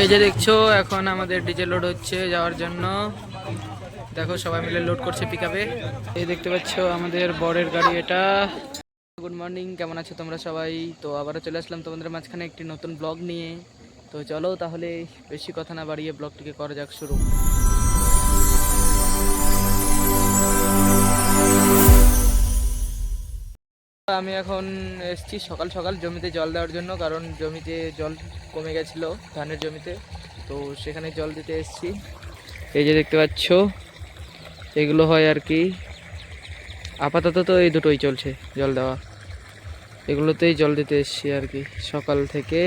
এই যে দেখছ, এখন আমাদের ডিজেল লোড হচ্ছে যাওয়ার জন্য। দেখো, সবাই মিলে লোড করছে পিক এই দেখতে পাচ্ছ আমাদের বরের গাড়ি এটা। গুড মর্নিং কেমন আছো তোমরা সবাই? তো আবারও চলে আসলাম তোমাদের মাঝখানে একটি নতুন ব্লগ নিয়ে। তো চলো তাহলে বেশি কথা না বাড়িয়ে ব্লগটিকে করা যাক শুরু। আমি এখন এসেছি সকাল সকাল জমিতে জল দেওয়ার জন্য, কারণ জমিতে জল কমে গেছিল ধানের জমিতে। তো সেখানে জল দিতে এসেছি। এই যে দেখতে পাচ্ছ, এগুলো হয় আর কি, আপাতত তো এই দুটোই চলছে জল দেওয়া। এগুলোতেই জল দিতে এসেছি আর কি, সকাল থেকে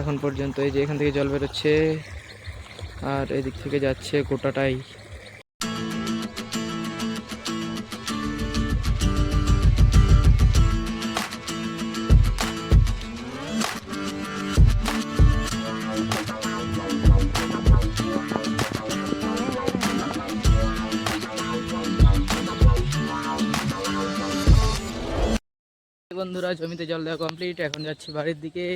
এখন পর্যন্ত। এই যে এখান থেকে জল বেরোচ্ছে, আর এদিক থেকে যাচ্ছে গোটাটাই। বন্ধুরা, জমিতে জল দেওয়া কমপ্লিট এখন যাচ্ছি বাড়ির দিকে।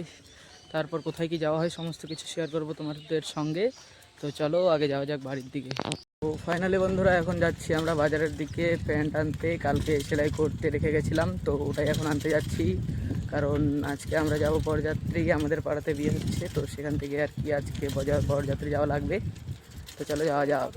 তারপর কোথায় কি যাওয়া হয়, সমস্ত কিছু শেয়ার করব তোমাদের সঙ্গে। তো চলো, আগে যাওয়া যাক বাড়ির দিকে। তো ফাইনালি বন্ধুরা, এখন যাচ্ছি আমরা বাজারের দিকে। প্যান্ট আনতে, কালকে সেলাই করতে রেখে গেছিলাম। তো ওটাই এখন আনতে যাচ্ছি। কারণ আজকে আমরা যাব বরযাত্রী, আমাদের পাড়াতে বিয়ে হচ্ছে। তো সেখান থেকে আর কি আজকে বরযাত্রী যাওয়া লাগবে। তো চলো যাওয়া যাক।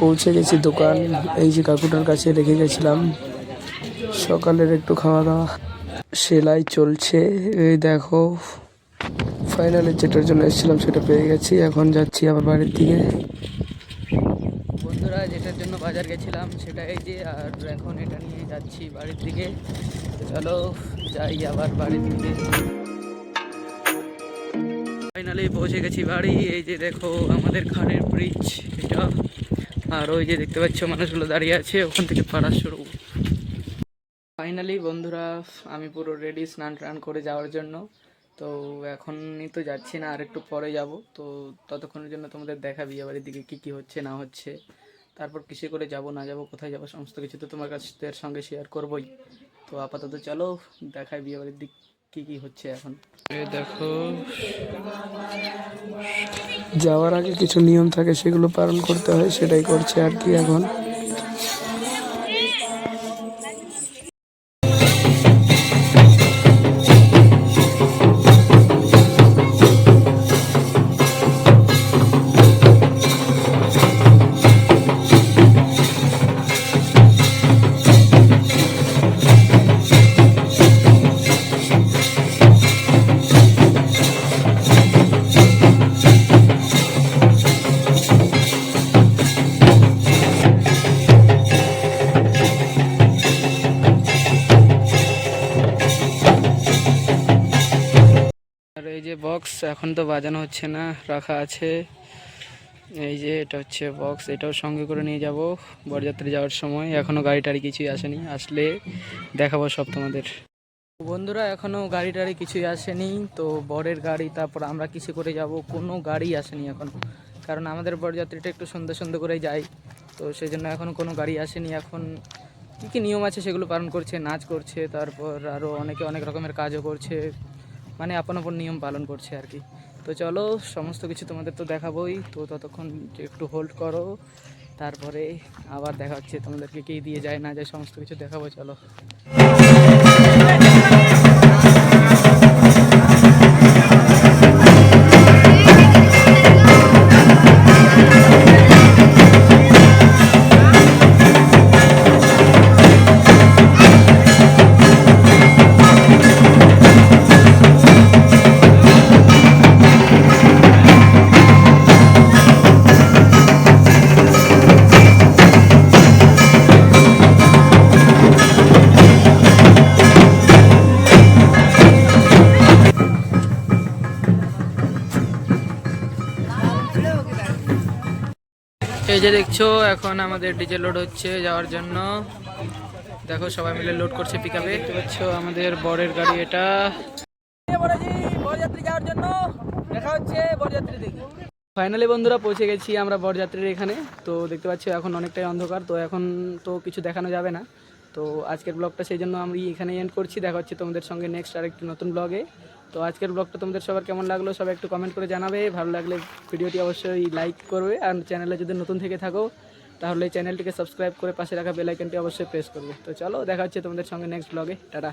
পৌঁছে গেছি দোকান। এই যে কাকুটার কাছে রেখে গেছিলাম। সকালের একটু খাওয়া দাওয়া। সেলাই চলছে। এই দেখো ফাইনালে যেটার জন্য এসেছিলাম সেটা পেয়ে গেছি। এখন যাচ্ছি আবার বাড়ির দিকে। বন্ধুরা, যেটার জন্য বাজার গেছিলাম সেটা এই যে, আর এখন এটা নিয়ে যাচ্ছি বাড়ির দিকে। চলো যাই আবার বাড়ির দিকে। ফাইনালি পৌঁছে গেছি বাড়ি। এই যে দেখো, আমাদের খানের ব্রিজ এটা আর ওই যে দেখতে পাচ্ছ মানুষগুলো দাঁড়িয়ে আছে, ওখান থেকে পাড়া শুরু। ফাইনালি বন্ধুরা, আমি পুরো রেডি স্নান টান করে যাওয়ার জন্য। তো এখনই তো যাচ্ছি না, আর একটু পরে যাব। তো ততক্ষণের জন্য তোমাদের দেখা, বিয়ে বাড়ির দিকে কী কী হচ্ছে, না হচ্ছে। তারপর কিসে করে যাব, না যাব, কোথায় যাব, সমস্ত কিছু তো তোমার কাছের সঙ্গে শেয়ার করবই। তো আপাতত চলো দেখাই বিয়ে বাড়ির দিক কী কি হচ্ছে এখন? এই দেখো। যাওয়ার আগে কিছু নিয়ম থাকে সেগুলো পালন করতে হয় সেটাই করছে আর কি এখন। বক্স, এখন তো বাজানো হচ্ছে না, রাখা আছে। এই যে এটা হচ্ছে বক্স, এটাও সঙ্গে করে নিয়ে যাব বরযাত্রী যাওয়ার সময়। এখনও গাড়ি টাড়ি কিছুই আসেনি, আসলে দেখাবো সব তোমাদের। বন্ধুরা এখনও গাড়ি টাড়ি কিছুই আসেনি, তো বরের গাড়ি, তারপর আমরা কিসে করে যাব, কোনো গাড়ি আসেনি এখন। কারণ আমাদের বরযাত্রীটা একটু সন্ধ্যে সন্ধ্যে করেই যায়, তো সেই জন্য এখনও কোনো গাড়ি আসেনি। এখন কী কী নিয়ম আছে সেগুলো পালন করছে, নাচ করছে, তারপর আরও অনেকে অনেক রকমের কাজও করছে মানে আপন আপন নিয়ম পালন করছে আর কি। তো চলো, সমস্ত কিছু তোমাদের তো দেখাবোই। তো ততক্ষণ একটু হোল্ড করো। তারপরে আবার দেখা হচ্ছে তোমাদেরকে কী দিয়ে যায় না যায়, সমস্ত কিছু দেখাবো, চলো। এই যে দেখছ, এখন আমাদের ডিজেল লোড হচ্ছে যাওয়ার জন্য। দেখো, সবাই মিলে লোড করছে পিকআপে দেখতে পাচ্ছ আমাদের বরের গাড়ি এটা। ফাইনালি বন্ধুরা পৌঁছে গেছি আমরা বরযাত্রীর এখানে। তো দেখতে পাচ্ছি এখন অনেকটাই অন্ধকার, তো এখন তো কিছু দেখানো যাবে না। তো আজকের ব্লগটা সেই জন্য আমি এখানে এন্ড করছি। দেখা হচ্ছে তোমাদের সঙ্গে নেক্সট আরেকটি নতুন ব্লগে তো আজকের ব্লগটা তোমাদের সবার কেমন লাগল সবাই একটু কমেন্ট করে জানাবে। ভালো লাগলে ভিডিওটি অবশ্যই লাইক করবে আর চ্যানেলে যদি নতুন থেকে থাকো, তাহলে এই চ্যানেলটিকে সাবস্ক্রাইব করে পাশে রাখা বেলাইকনটি অবশ্যই প্রেস করবে। তো চলো, দেখা হচ্ছে তোমাদের সঙ্গে নেক্সট ব্লগে টাটা।